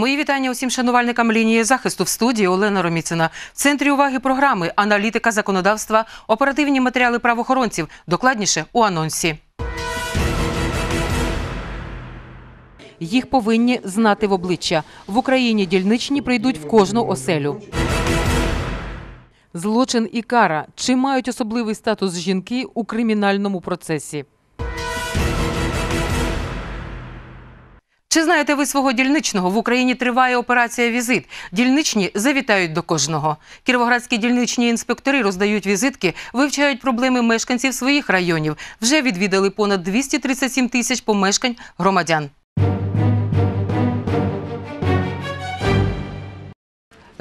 Мої вітання усім шанувальникам лінії захисту в студії Олена Роміцина. В центрі уваги програми аналітика законодавства, оперативні матеріали правоохоронців. Докладніше у анонсі. Їх повинні знати в обличчя. В Україні дільничні прийдуть в кожну оселю. Злочин і кара. Чи мають особливий статус жінки у кримінальному процесі? Чи знаєте ви свого дільничного? В Україні триває операція Візит. Дільничні завітають до кожного. Кіровоградські дільничні інспектори роздають візитки, вивчають проблеми мешканців своїх районів. Вже відвідали понад 237 тисяч помешкань громадян.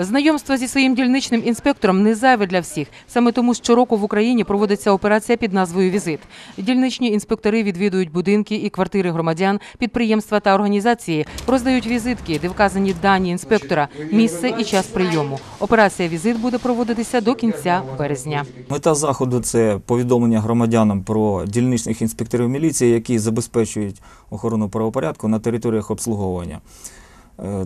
Знайомство зі своїм дільничним інспектором не зайве для всіх. Саме тому щороку в Україні проводиться операція під назвою Візит. Дільничні інспектори відвідують будинки і квартири громадян, підприємства та організації, роздають візитки, де вказані дані інспектора, місце і час прийому. Операція Візит буде проводитися до кінця березня. Мета заходу це повідомлення громадянам про дільничних інспекторів міліції, які забезпечують охорону правопорядку на територіях обслуговування.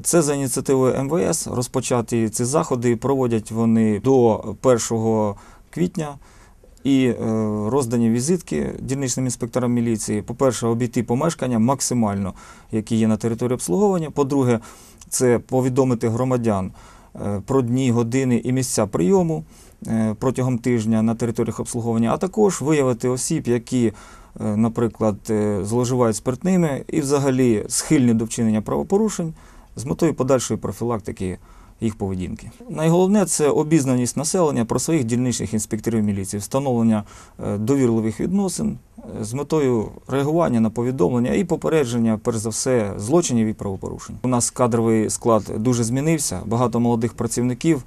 Це за ініціативою МВС розпочаті ці заходи. Проводять вони до 1 квітня. І е, роздані візитки дільничним інспекторам міліції. По-перше, обійти помешкання максимально, які є на території обслуговування. По-друге, це повідомити громадян е, про дні, години і місця прийому е, протягом тижня на територіях обслуговування, а також виявити осіб, які, наприклад, зловживають спиртними і взагалі схильні до вчинення правопорушень з метою подальшої профілактики їх поведінки. Найголовне це обізнаність населення про своїх дільничних інспекторів міліції, встановлення е, довірливих відносин е, з метою реагування на повідомлення і попередження, перш за все, злочинів і правопорушень. У нас кадровий склад дуже змінився, багато молодих працівників.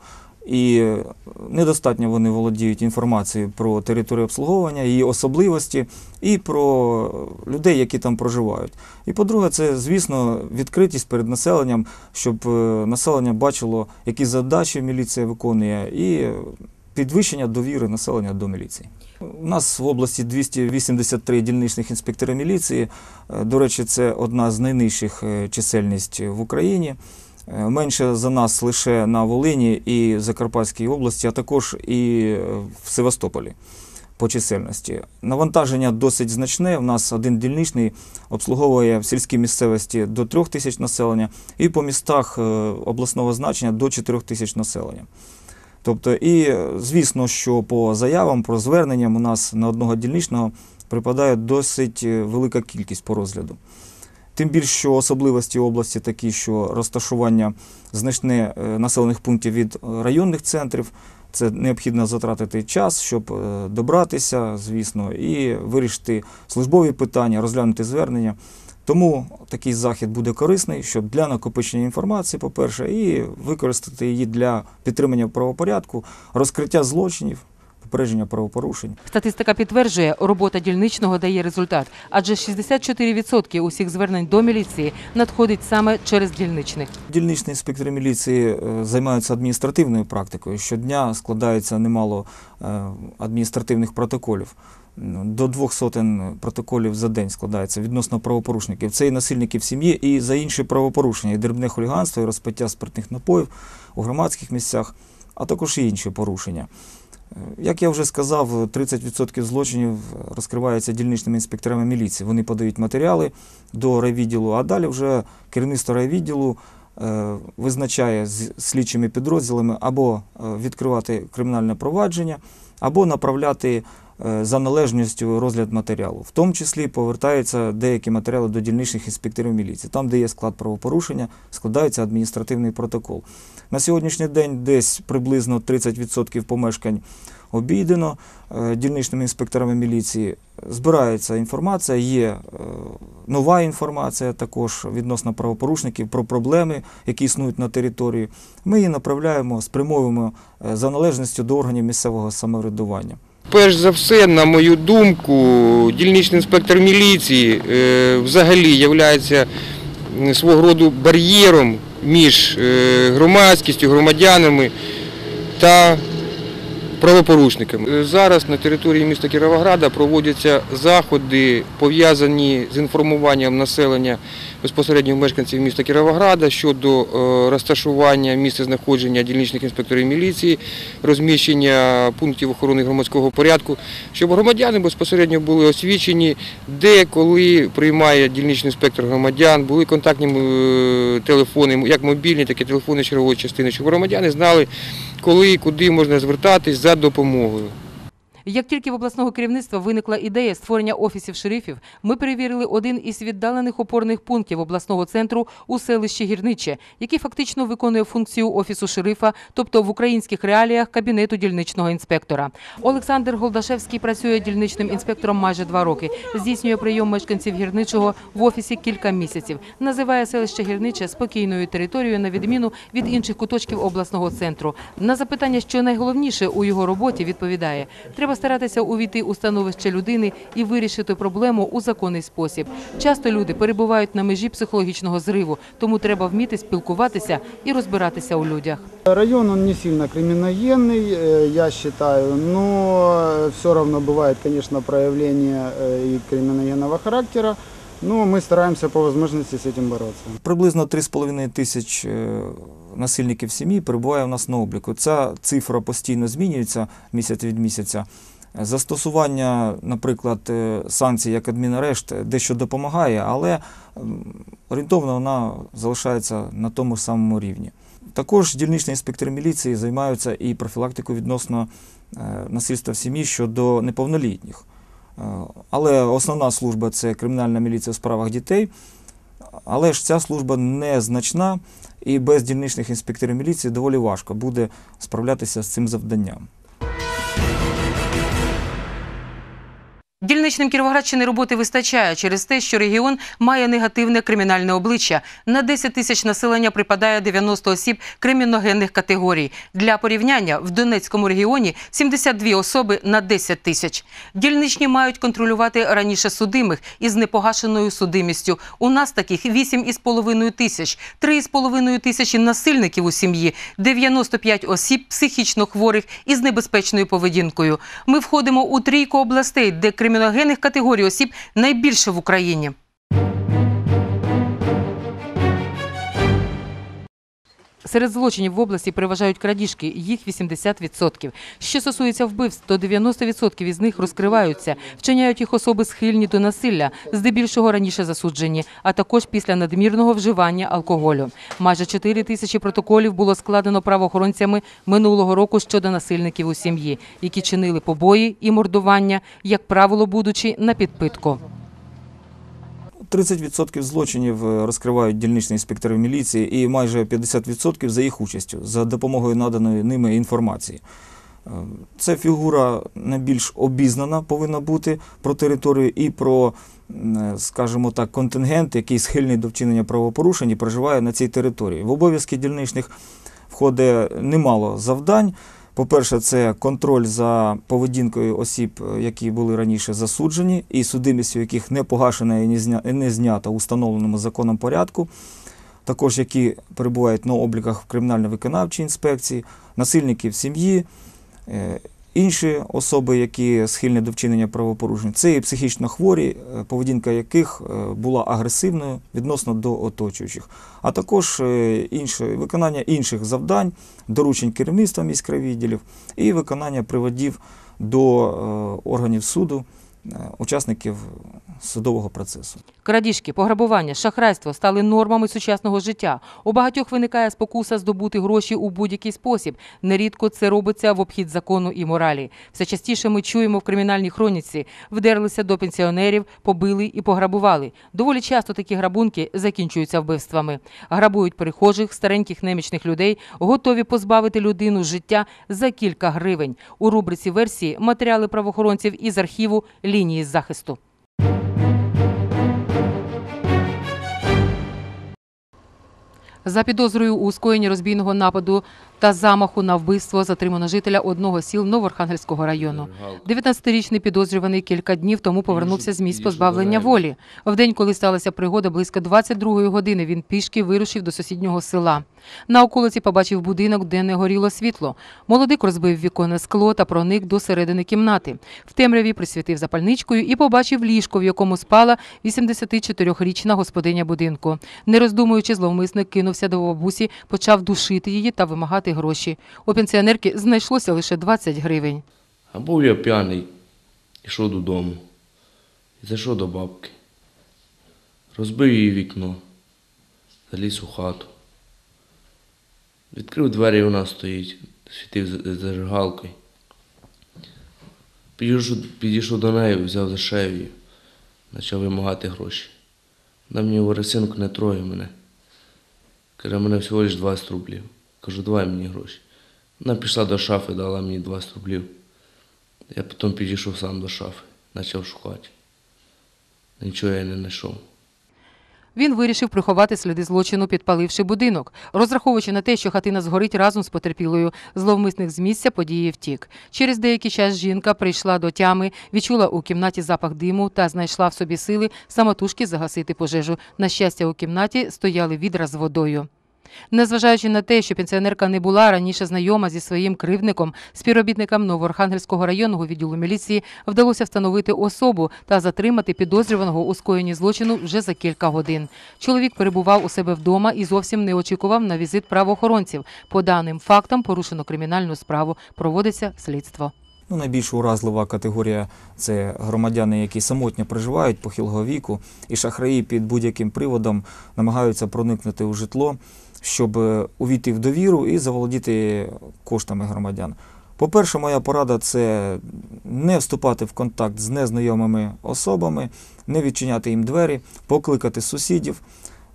І е, недостатньо вони володіють інформацією про територію обслуговування, її особливості і про людей, які там проживають. І по-друге, це, звісно, відкритість перед населенням, щоб е, населення бачило, які задачі міліція виконує, і підвищення довіри населення до міліції. У нас в області 283 дільничних інспектори міліції. Е, До речі, це одна з найнижчих чисельність в Україні. Е, Менше за нас лише на Волині і Закарпатській області, а також і е, в Севастополі по чисельності. Навантаження досить значне. У нас один дільничний обслуговує в сільській місцевості до 3 тисяч населення і по містах е, обласного значення до 4 тисяч населення. Тобто, і звісно, що по заявам, про зверненням у нас на одного дільничного припадає досить велика кількість по розгляду. Тим більше, що особливості області такі, що розташування значне е, населених пунктів від е, районних центрів, це необхідно затратити час, щоб е, добратися, звісно, і вирішити службові питання, розглянути звернення. Тому такий захід буде корисний, щоб для накопичення інформації, по-перше, і використати її для підтримання правопорядку, розкриття злочинів, попередження правопорушень. Статистика підтверджує, робота дільничного дає результат, адже 64% усіх звернень до міліції надходить саме через дільничних. Дільничні інспектори міліції е, займаються адміністративною практикою. Щодня складається немало е, адміністративних протоколів. До двох сотень протоколів за день складається відносно правопорушників. Це і насильників сім'ї, і за інші правопорушення, і дрібне хуліганство, і розпиття спиртних напоїв у громадських місцях, а також і інші порушення. Як я вже сказав, 30% злочинів розкриваються дільничними інспекторами міліції. Вони подають матеріали до райвідділу, а далі вже керівництво райвідділу е, визначає з слідчими підрозділами або е, відкривати кримінальне провадження, або направляти за належністю розгляд матеріалу. В тому числі повертаються деякі матеріали до дільничних інспекторів міліції. Там, де є склад правопорушення, складається адміністративний протокол. На сьогоднішній день десь приблизно 30% помешкань обійдено е, дільничними інспекторами міліції. Збирається інформація, є е, нова інформація також відносно правопорушників про проблеми, які існують на території. Ми її направляємо, спрямовуємо е, за належністю до органів місцевого самоврядування. Перш за все, на мою думку, дільничний інспектор міліції е, взагалі є свого роду бар'єром між е, громадськістю, громадянами та правопорушниками. Е, Зараз на території міста Кіровограда проводяться заходи, пов'язані з інформуванням населення безпосередньо мешканців міста Кіровограда щодо е, розташування місця знаходження дільничних інспекторів міліції, розміщення пунктів охорони громадського порядку, щоб громадяни безпосередньо були освічені, де коли приймає дільничний інспектор громадян, були контактні е, телефони, як мобільні, так і телефони чергової частини, щоб громадяни знали, коли і куди можна звертатись за допомогою. Як тільки в обласного керівництва виникла ідея створення офісів шерифів, ми перевірили один із віддалених опорних пунктів обласного центру у селищі Гірниче, який фактично виконує функцію офісу шерифа, тобто в українських реаліях кабінету дільничного інспектора. Олександр Голдашевський працює дільничним інспектором майже два роки. Здійснює прийом мешканців гірничого в офісі кілька місяців. Називає селище Гірниче спокійною територією на відміну від інших куточків обласного центру. На запитання, що найголовніше у його роботі, відповідає: треба старатися увійти у становище людини і вирішити проблему у законний спосіб. Часто люди перебувають на межі психологічного зриву, тому треба вміти спілкуватися і розбиратися у людях. Район он не сильно криминогенный, э, я считаю, но все равно бывает, конечно, проявление э, и криминогенного характера, но мы стараемся по возможности с этим бороться. Приблизно 3,5 тисяч е, насильників сім'ї перебуває у нас на обліку. Ця цифра постійно змінюється місяць від місяця. Застосування, наприклад, е, санкцій як адмінарешт дещо допомагає, але орієнтовно вона залишається на тому самому рівні. Також дільничні інспектори міліції займаються і профілактикою відносно е, насильства в сім'ї щодо неповнолітніх. Е, Але основна служба це кримінальна міліція у справах дітей. Але ж ця служба незначна і без дільничних інспекторів міліції доволі важко буде справлятися з цим завданням. Дільничним Кіровоградщини роботи вистачає через те, що регіон має негативне кримінальне обличчя. На 10 тисяч населення припадає 90 осіб криміногенних категорій. Для порівняння в Донецькому регіоні 72 особи на 10 тисяч. Дільничні мають контролювати раніше судимих із непогашеною судимістю. У нас таких 8,5 тисяч, 3,5 тисячі насильників у сім'ї, 95 осіб психічно хворих із небезпечною поведінкою. Ми входимо у трійку областей, де криміногенних категорій осіб найбільше в Україні. Серед злочинів в області переважають крадіжки, їх 80%. Що стосується вбивств, то 90% із них розкриваються. Вчиняють їх особи схильні до насилля, здебільшого раніше засуджені, а також після надмірного вживання алкоголю. Майже 4 тисячі протоколів було складено правоохоронцями минулого року щодо насильників у сім'ї, які чинили побої і мордування, як правило, будучи на підпитку. 30% злочинів е, розкривають дільничні інспектори міліції і майже 50% за їх участю, за допомогою наданої ними інформації. Е, Це фігура найбільш обізнана повинна бути про територію і про, е, скажімо так, контингент, який схильний до вчинення правопорушень і проживає на цій території. В обов'язки дільничних входить немало завдань. По-перше, це контроль за поведінкою осіб, е, які були раніше засуджені, і судимістю яких не погашена і не знята у встановленому законом порядку, також які перебувають на обліках в кримінально-виконавчій інспекції, насильників сім'ї, е, інші особи, які схильні до вчинення правопорушень. Це і психічно хворі, е, поведінка яких е, була агресивною відносно до оточуючих, а також е, інше, виконання інших завдань, доручень керівництва міськравідділів і виконання приводів до органів суду, учасників судового процесу. Крадіжки, пограбування, шахрайство стали нормами сучасного життя. У багатьох виникає спокуса здобути гроші у будь-який спосіб. Нерідко це робиться в обхід закону і моралі. Все частіше ми чуємо в кримінальній хроніці. Вдерлися до пенсіонерів, побили і пограбували. Доволі часто такі грабунки закінчуються вбивствами. Грабують перехожих, стареньких немічних людей, готові позбавити людину життя за кілька гривень. У рубриці версії матеріали правоохоронців із архіву лінії захисту. За підозрою у скоєнні розбійного нападу та замаху на вбивство затримано жителя одного сіл Новоархангельського району. 19-річний підозрюваний кілька днів тому повернувся з місць позбавлення волі. В день, коли сталася пригода, близько 22-ї години він пішки вирушив до сусіднього села. На околиці побачив будинок, де не горіло світло. Молодик розбив віконне скло та проник до середини кімнати. В темряві присвітив запальничкою і побачив ліжко, в якому спала 84-річна господиня будинку. Не роздумуючи, зловмисник кинувся до бабусі, почав душити її та вимагати гроші. У пенсіонерки знайшлося лише 20 гривень. А був я п'яний, йшов додому. Зайшов до бабки. Розбив її вікно, заліз у хату. Відкрив двері, вона стоїть, світив за- зажигалкою. Підійшов, підійшов до неї, взяв за шею почав вимагати гроші. Вона мені говорить, синку, не трогай мене. Каже, мене всього лиш 20 рублів. Кажу, давай мені гроші. Вона пішла до шафи, дала мені 20 рублів. Я потім підійшов сам до шафи, почав шукати. Нічого я не знайшов. Він вирішив приховати сліди злочину, підпаливши будинок. Розраховуючи на те, що хатина згорить разом з потерпілою, зловмисник з місця події втік. Через деякий час жінка прийшла до тями, відчула у кімнаті запах диму та знайшла в собі сили самотужки загасити пожежу. На щастя, у кімнаті стояли відра з водою. Незважаючи на те, що пенсіонерка не була раніше знайома зі своїм кривдником, співробітникам Новоархангельського районного відділу міліції вдалося встановити особу та затримати підозрюваного у скоєнні злочину вже за кілька годин. Чоловік перебував у себе вдома і зовсім не очікував на візит правоохоронців. По даним фактам порушено кримінальну справу. Проводиться слідство. Ну, найбільш уразлива категорія це громадяни, які самотньо проживають похилого віку, і шахраї під будь-яким приводом намагаються проникнути у житло, щоб е, увійти в довіру і заволодіти коштами громадян. По-перше, моя порада це не вступати в контакт з незнайомими особами, не відчиняти їм двері, покликати сусідів,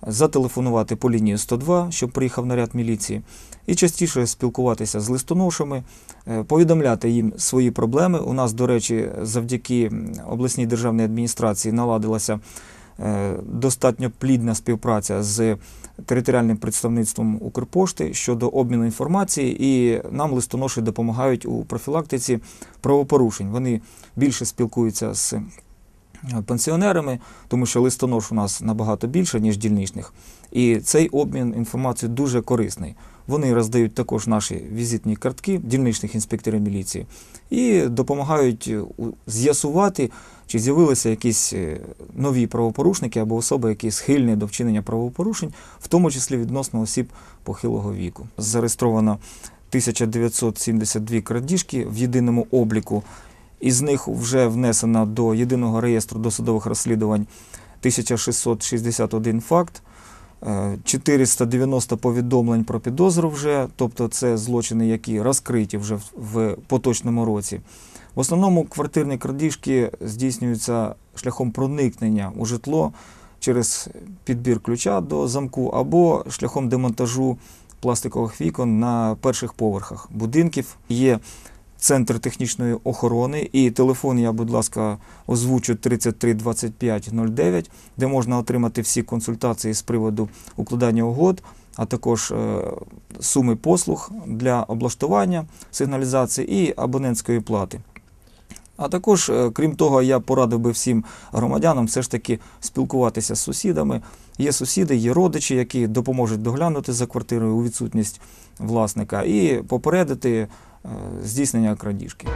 зателефонувати по лінії 102, щоб приїхав наряд міліції, і частіше спілкуватися з листоношами, е, повідомляти їм свої проблеми. У нас, до речі, завдяки обласній державній адміністрації наладилася е, достатньо плідна співпраця з територіальним представництвом Укрпошти щодо обміну інформації, і нам листоноші допомагають у профілактиці правопорушень. Вони більше спілкуються з е, пенсіонерами, тому що листонош у нас набагато більше, ніж дільничних. І цей обмін інформацією дуже корисний. Вони роздають також наші візитні картки дільничних інспекторів міліції і допомагають е, з'ясувати, чи з'явилися якісь е, нові правопорушники або особи, які схильні до вчинення правопорушень, в тому числі відносно осіб похилого віку. Зареєстровано 1972 крадіжки в єдиному обліку. Із них вже внесено до єдиного реєстру досудових розслідувань 1661 факт, 490 повідомлень про підозру вже, тобто це злочини, які розкриті вже в- поточному році. В основному квартирні крадіжки здійснюються шляхом проникнення у житло через підбір ключа до замку або шляхом демонтажу пластикових вікон на перших поверхах будинків. Є Центр технічної охорони і телефон я, будь ласка, озвучу 33 25 09, де можна отримати всі консультації з приводу укладання угод, а також е, суми послуг для облаштування сигналізації і абонентської плати. А також, е, крім того, я порадив би всім громадянам все ж таки спілкуватися з сусідами. Є сусіди, є родичі, які допоможуть доглянути за квартирою у відсутність власника і попередити е, здійснення крадіжки.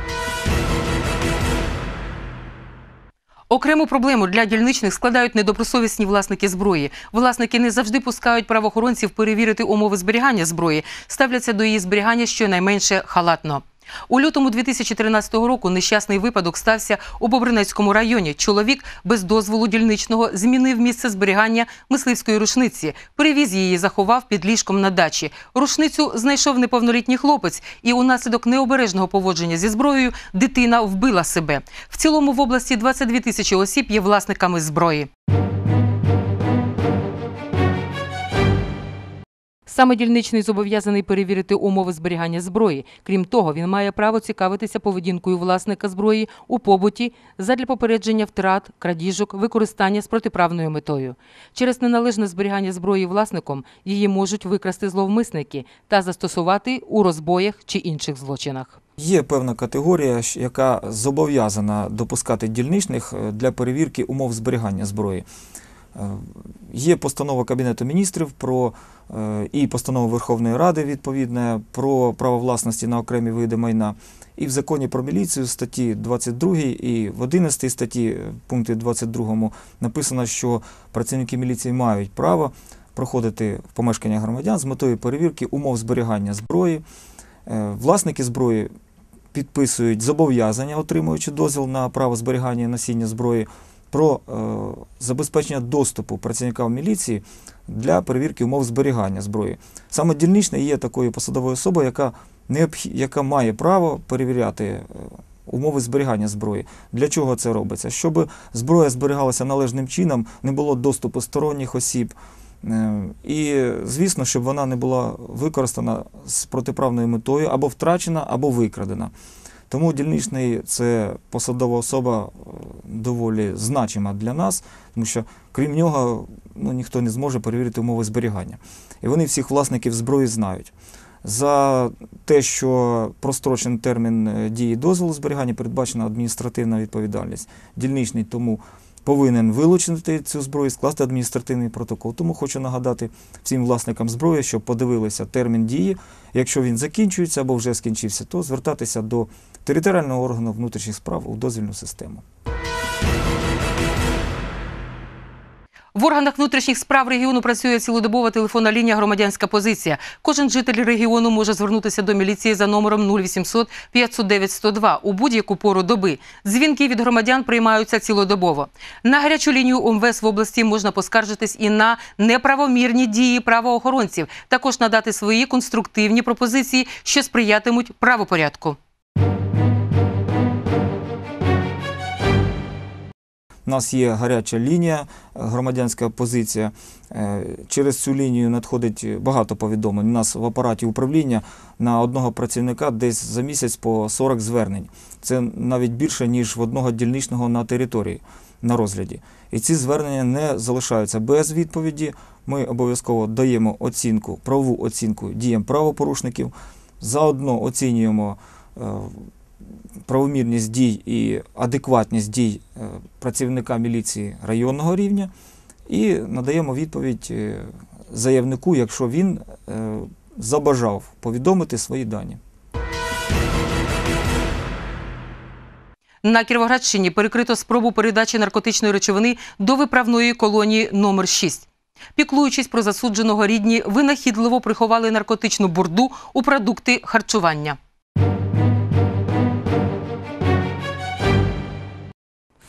Окрему проблему для дільничних складають недобросовісні власники зброї. Власники не завжди пускають правоохоронців перевірити умови зберігання зброї, ставляться до її зберігання щонайменше халатно. У лютому 2013 року нещасний випадок стався у Бобринецькому районі. Чоловік без дозволу дільничного змінив місце зберігання мисливської рушниці, перевіз її, заховав під ліжком на дачі. Рушницю знайшов неповнолітній хлопець, і унаслідок необережного поводження зі зброєю дитина вбила себе. В цілому в області 22 тисячі осіб є власниками зброї. Саме дільничний зобов'язаний перевірити умови зберігання зброї. Крім того, він має право цікавитися поведінкою власника зброї у побуті задля попередження втрат, крадіжок, використання з протиправною метою. Через неналежне зберігання зброї власником її можуть викрасти зловмисники та застосувати у розбоях чи інших злочинах. Є певна категорія, яка зобов'язана допускати дільничних е, для перевірки умов зберігання зброї. Е, Є постанова Кабінету міністрів про е, і постанова Верховної Ради відповідна про право власності на окремі види майна. І в законі про міліцію статті 22 і в 11 статті е, пункті 22 написано, що працівники міліції мають право проходити в помешкання громадян з метою перевірки умов зберігання зброї. Власники зброї підписують зобов'язання, отримуючи дозвіл на право зберігання і носіння зброї, про е, забезпечення доступу працівникам міліції для перевірки умов зберігання зброї. Саме дільничний є такою посадовою особою, яка, необхі... яка має право перевіряти е, умови зберігання зброї. Для чого це робиться? Щоб зброя зберігалася належним чином, не було доступу сторонніх осіб. Е, І, звісно, щоб вона не була використана з протиправною метою або втрачена, або викрадена. Тому дільничний це посадова особа е, доволі значима для нас, тому що крім нього ну, ніхто не зможе перевірити умови зберігання. І вони всіх власників зброї знають. За те, що прострочений термін е, дії дозволу зберігання передбачена адміністративна відповідальність. Дільничний тому повинен вилучити цю зброю, скласти адміністративний протокол. Тому хочу нагадати всім власникам зброї, щоб подивилися термін дії. Якщо він закінчується або вже скінчився, то звертатися до територіального органу внутрішніх справ у дозвільну систему. В органах внутрішніх справ регіону працює цілодобова телефонна лінія громадянська позиція. Кожен житель регіону може звернутися до міліції за номером 0800 509 102 у будь-яку пору доби. Дзвінки від громадян приймаються цілодобово. На гарячу лінію УМВС в області можна поскаржитись і на неправомірні дії правоохоронців. Також надати свої конструктивні пропозиції, що сприятимуть правопорядку. У нас є гаряча лінія, громадянська позиція. Е, Через цю лінію надходить багато повідомлень. У нас в апараті управління на одного працівника десь за місяць по 40 звернень. Це навіть більше, ніж в одного дільничного на території на розгляді. І ці звернення не залишаються без відповіді. Ми обов'язково даємо оцінку, правову оцінку діям правопорушників. Заодно оцінюємо е, правомірність дій і адекватність дій е, працівника міліції районного рівня і надаємо відповідь е, заявнику, якщо він е, забажав повідомити свої дані. На Кіровоградщині перекрито спробу передачі наркотичної речовини до виправної колонії номер 6 Піклуючись про засудженого рідні, винахідливо приховали наркотичну бурду у продукти харчування.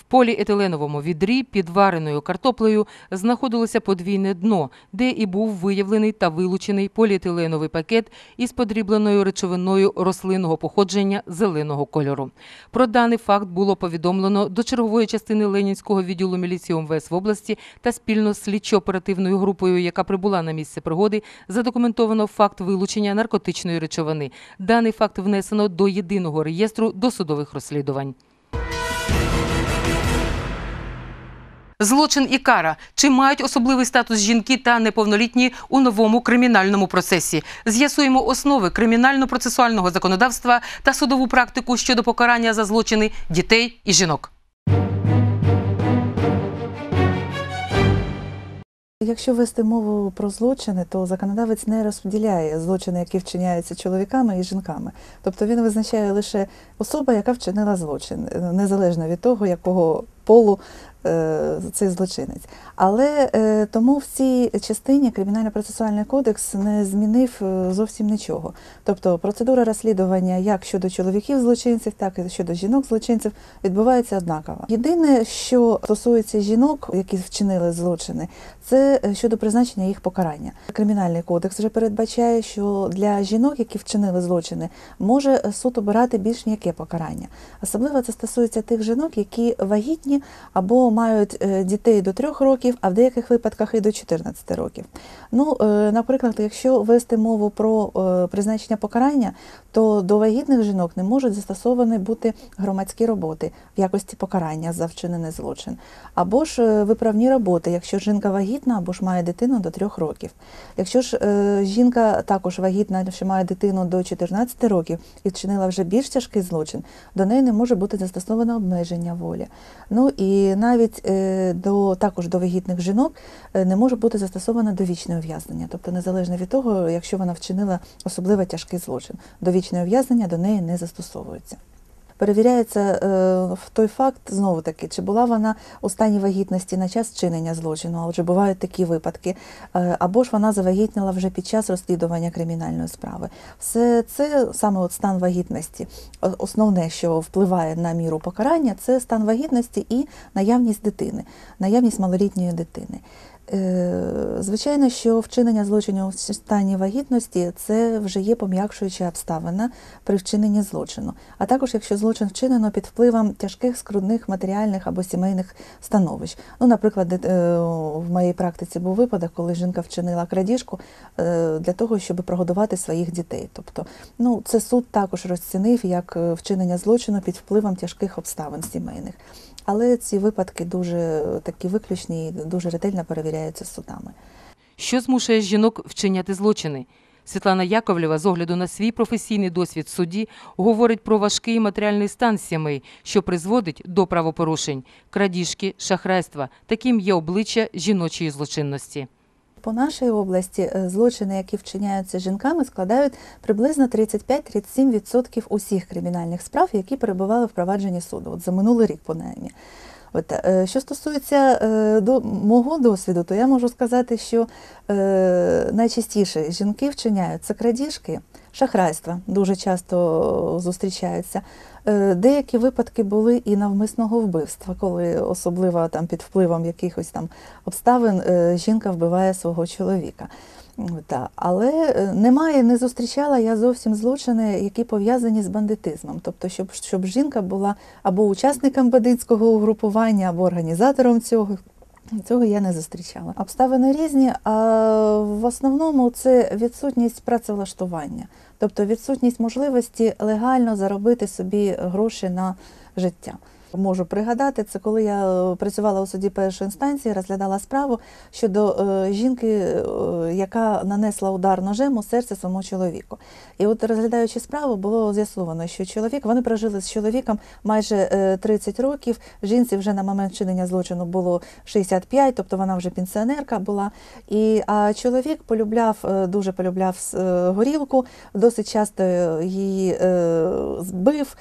Поліетиленовому відрі під вареною картоплею знаходилося подвійне дно, де і був виявлений та вилучений поліетиленовий пакет із подрібленою речовиною рослинного походження зеленого кольору. Про даний факт було повідомлено до чергової частини Ленінського відділу міліції МВС в області та спільно з слідчо-оперативною групою, яка прибула на місце пригоди, задокументовано факт вилучення наркотичної речовини. Даний факт внесено до єдиного реєстру досудових розслідувань. Злочин і кара чи мають особливий статус жінки та неповнолітні у новому кримінальному процесі? З'ясуємо основи кримінально-процесуального законодавства та судову практику щодо покарання за злочини дітей і жінок. Якщо вести мову про злочини, то законодавець не розподіляє злочини, які вчиняються чоловіками і жінками. Тобто він визначає лише особа, яка вчинила злочин, незалежно від того, якого полу цей злочинець. Але е, тому в цій частині Кримінально-процесуальний кодекс не змінив е, зовсім нічого. Тобто процедура розслідування як щодо чоловіків злочинців, так і щодо жінок злочинців відбувається однаково. Єдине, що стосується жінок, які вчинили злочини, це е, щодо призначення їх покарання. Кримінальний кодекс вже передбачає, що для жінок, які вчинили злочини, може е, суд обирати більш м'яке покарання. Особливо це стосується тих жінок, які вагітні або мають е, дітей до 3 років, а в деяких випадках і до 14 років. Ну, е, наприклад, якщо вести мову про е, призначення покарання, то до вагітних жінок не можуть застосовані бути громадські роботи в якості покарання за вчинений злочин, або ж виправні роботи, якщо жінка вагітна або ж має дитину до 3 років. Якщо ж жінка також вагітна, що має дитину до 14 років і вчинила вже більш тяжкий злочин, до неї не може бути застосовано обмеження волі. Ну і навіть е, до також до вагітних жінок е, не може бути застосовано довічне ув'язнення, тобто незалежно від того, якщо вона вчинила особливо тяжкий злочин, довічне ув'язнення до неї не застосовується. Перевіряється е, в той факт знову таки, чи була вона у стані вагітності на час вчинення злочину, а бувають такі випадки, е, або ж вона завагітніла вже під час розслідування кримінальної справи. Все це саме от стан вагітності. Основне, що впливає на міру покарання, це стан вагітності і наявність дитини, наявність малолітньої дитини. Е, Звичайно, що вчинення злочину в стані вагітності це вже є пом'якшуюча обставина при вчиненні злочину. А також якщо злочин вчинено під впливом тяжких скрудних матеріальних або сімейних становищ. Ну, наприклад, е, в моїй практиці був випадок, коли жінка вчинила крадіжку е, для того, щоб прогодувати своїх дітей. Тобто, ну це суд також розцінив як вчинення злочину під впливом тяжких обставин сімейних. Але ці випадки дуже такі виключні і дуже ретельно перевіряються судами. Що змушує жінок вчиняти злочини? Світлана Яковлєва з огляду на свій професійний досвід суді говорить про важкий матеріальний стан сімей, що призводить до правопорушень, крадіжки, шахрайства. Таким є обличчя жіночої злочинності. По нашій області е, злочини, які вчиняються жінками, складають приблизно 35-37% усіх кримінальних справ, які перебували в провадженні суду. От за минулий рік, принаймні. От, е, що стосується е, до мого досвіду, то я можу сказати, що найчастіше жінки вчиняють це крадіжки, шахрайства дуже часто зустрічаються. Е, Деякі випадки були і навмисного вбивства, коли особливо там під впливом якихось там обставин е, жінка вбиває свого чоловіка. Та, але е, немає, не зустрічала я зовсім злочини, які пов'язані з бандитизмом. Тобто, щоб, щоб жінка була або учасником бандитського угрупування, або організатором цього. Цього я не зустрічала. Обставини різні, а в основному це відсутність працевлаштування, тобто відсутність можливості легально заробити собі гроші на життя. Можу пригадати, це коли я е, працювала у суді першої інстанції, розглядала справу щодо е, жінки, е, яка нанесла удар ножем у серце своєму чоловіку. І от розглядаючи справу, було з'ясовано, що чоловік вони прожили з чоловіком майже е, 30 років. Жінці вже на момент вчинення злочину було 65, тобто вона вже пенсіонерка була. І а чоловік полюбляв, дуже полюбляв горілку, досить часто її збив,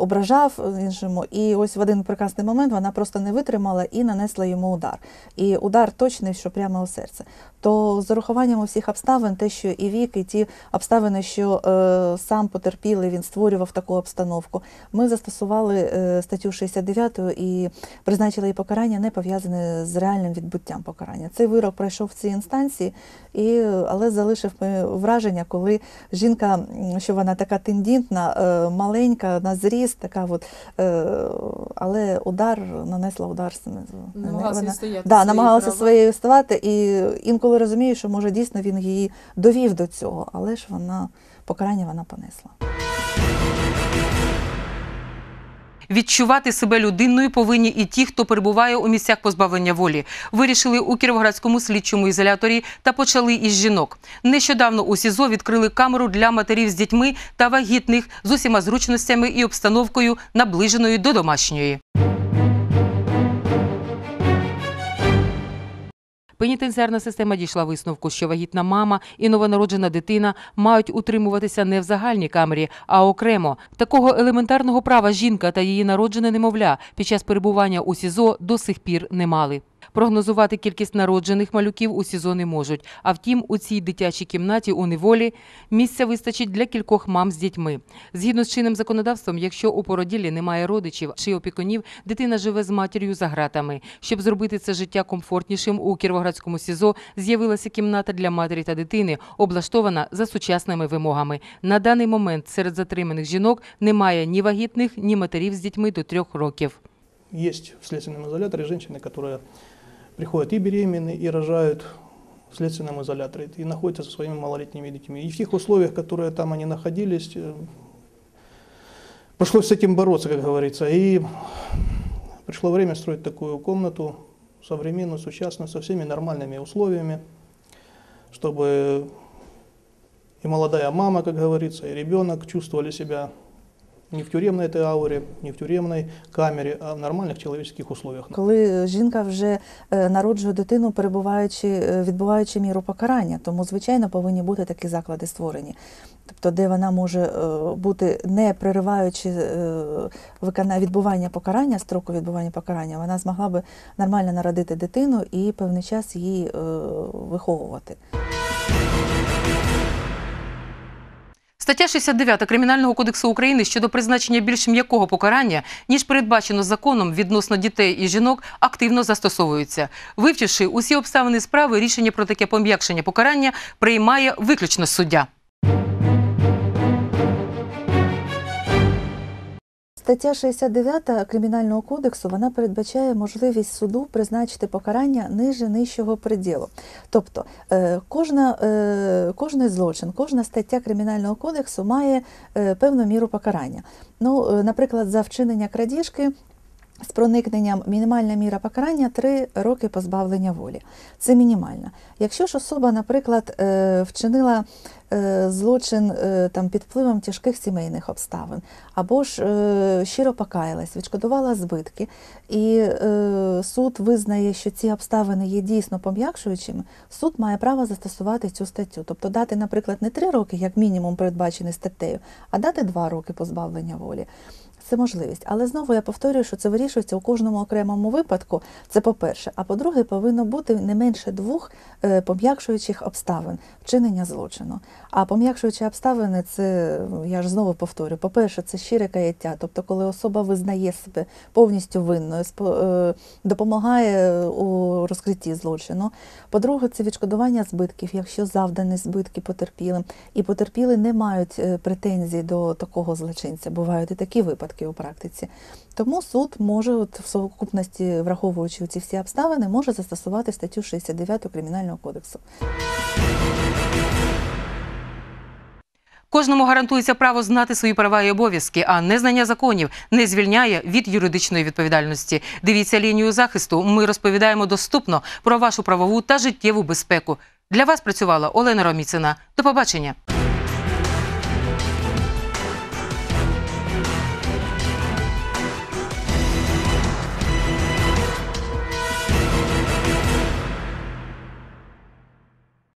ображав іншому. Ось в один прекрасний момент вона просто не витримала і нанесла йому удар. І удар точний, що прямо у серце. То з урахуванням усіх обставин, те, що і вік, і ті обставини, що е, сам потерпілий, він створював таку обстановку, ми застосували е, статтю 69 і призначили їй покарання, не пов'язане з реальним відбуттям покарання. Цей вирок пройшов в цій інстанції, і, але залишив враження, коли жінка, що вона така тендітна, е, маленька, на зріст, така от, е, але удар нанесла удар. с- Намагалася вона- відстояти да, намагалася своєю ставати, і інколи розумію, що може дійсно він її довів до цього, але ж вона покарання вона понесла. Відчувати себе людиною повинні і ті, хто перебуває у місцях позбавлення волі. Вирішили у Кіровоградському слідчому ізоляторі та почали із жінок. Нещодавно у СІЗО відкрили камеру для матерів з дітьми та вагітних з усіма зручностями і обстановкою, наближеною до домашньої. Пенітенціарна система дійшла висновку, що вагітна мама і новонароджена дитина мають утримуватися не в загальній камері, а окремо. Такого елементарного права жінка та її народжене немовля під час перебування у СІЗО до сих пір не мали. Прогнозувати кількість народжених малюків у СІЗО не можуть. А втім, у цій дитячій кімнаті у неволі місця вистачить для кількох мам з дітьми. Згідно з чинним законодавством, якщо у породіллі немає родичів чи опікунів, дитина живе з матір'ю за гратами. Щоб зробити це життя комфортнішим, у Кіровоградському СІЗО з'явилася кімната для матері та дитини, облаштована за сучасними вимогами. На даний момент серед затриманих жінок немає ні вагітних, ні матерів з дітьми до трьох років. есть в следственном изоляторе женщины, которые приходят и беременные, и рожают в следственном изоляторе, и находятся со своими малолетними детьми. И в тех условиях, которые там они находились, э, пришлось с этим бороться, как говорится. И пришло время строить такую комнату современную, сучасную, со всеми нормальными условиями, чтобы и молодая мама, как говорится, и ребенок чувствовали себя не в тюремной этой ауре, не в тюремной камере, а в нормальных человеческих условиях. Коли жінка вже е, народжує дитину, перебуваючи, е, відбуваючи міру покарання, тому звичайно повинні бути такі заклади створені. Тобто, де вона може е, бути не перериваючи відбування покарання, строку відбування покарання, вона змогла би нормально народити дитину і певний час її виховувати. Стаття 69 Кримінального кодексу України щодо призначення більш м'якого покарання, ніж передбачено законом відносно дітей і жінок, активно застосовується. Вивчивши усі обставини справи, рішення про таке пом'якшення покарання приймає виключно суддя. Стаття 69 Кримінального кодексу вона передбачає можливість суду призначити покарання ниже нижчого приділу. Тобто е, кожна, е, кожний злочин, кожна стаття Кримінального кодексу має е, певну міру покарання. Ну, наприклад, за вчинення крадіжки. З проникненням мінімальна міра покарання 3 роки позбавлення волі. Це мінімальна. Якщо ж особа, наприклад, е, вчинила е, злочин е, там, під впливом тяжких сімейних обставин, або ж щиро покаялась, відшкодувала збитки, і суд визнає, що ці обставини є дійсно пом'якшуючими, суд має право застосувати цю статтю. Тобто дати, наприклад, не 3 роки, як мінімум передбачений статтею, а дати 2 роки позбавлення волі. Це можливість. Але знову я повторюю, що це вирішується у кожному окремому випадку. Це по-перше. А по-друге, повинно бути не менше двох е, пом'якшуючих обставин вчинення злочину. А пом'якшуючі обставини, це я ж знову повторю. По-перше, це щире каяття, тобто, коли особа визнає себе повністю винною, е, допомагає у розкритті злочину. По-друге, це відшкодування збитків, якщо завдані збитки потерпілим, і потерпіли не мають е, претензій до такого злочинця. Бувають і такі випадки у практиці. Тому суд може, от в совокупності, враховуючи ці всі обставини, може застосувати статтю 69 Кримінального кодексу. Кожному гарантується право знати свої права і обов'язки, а незнання законів не звільняє від юридичної відповідальності. Дивіться лінію захисту. Ми розповідаємо доступно про вашу правову та життєву безпеку. Для вас працювала Олена Роміцина. До побачення.